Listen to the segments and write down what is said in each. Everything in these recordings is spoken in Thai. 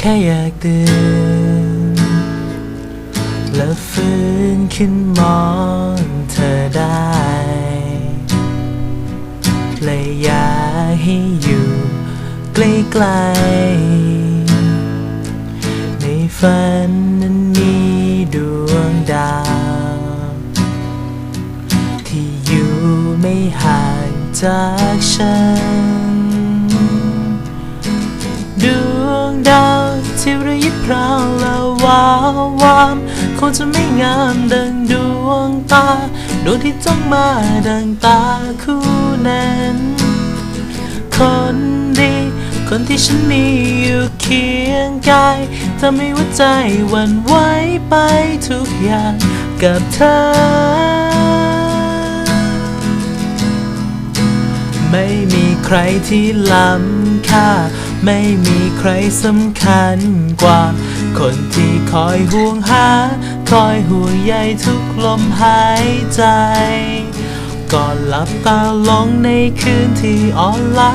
แค่อยากตื่นและฟื้นขึ้นมองเธอได้เลยอยากให้อยู่ใกล้ๆในฝันนั้นมีดวงดาว ที่อยู่ไม่ห่างจากฉัน ระยิบพราวละวาวามคงจะไม่งามดังดวงตาดวงที่จ้องมาดังตาคู่นั้นคนดีคนที่ฉันมีอยู่เคียงกายทำให้หัวใจวันไหวไปทุกอย่างกับเธอ ไม่มีใครที่ล้ำค่า ไม่มีใครสำคัญกว่า คนที่คอยห่วงหา คอยห่วงใยทุกลมหายใจ ก่อนหลับตาลงในคืนที่อ่อนล้า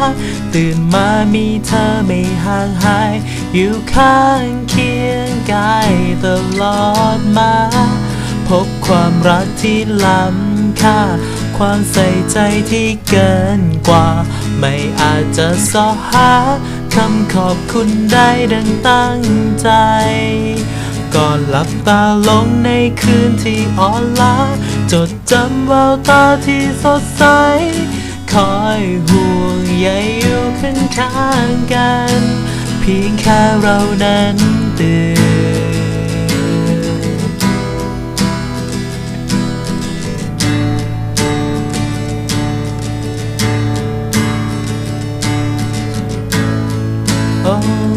ตื่นมามีเธอไม่ห่างหาย อยู่ข้างเคียงกายตลอดมา พบความรักที่ล้ำค่าความใส่ใจที่เกินกว่า ไม่อาจจะสอหา คำขอบคุณได้ดังตั้งใจ ก่อนหลับตาลงในคืนที่อ่อนล้า จดจำแววตาที่สดใส คอยห่วงใยอยู่ข้างๆกัน เพียงแค่เรานั้นตื่น 너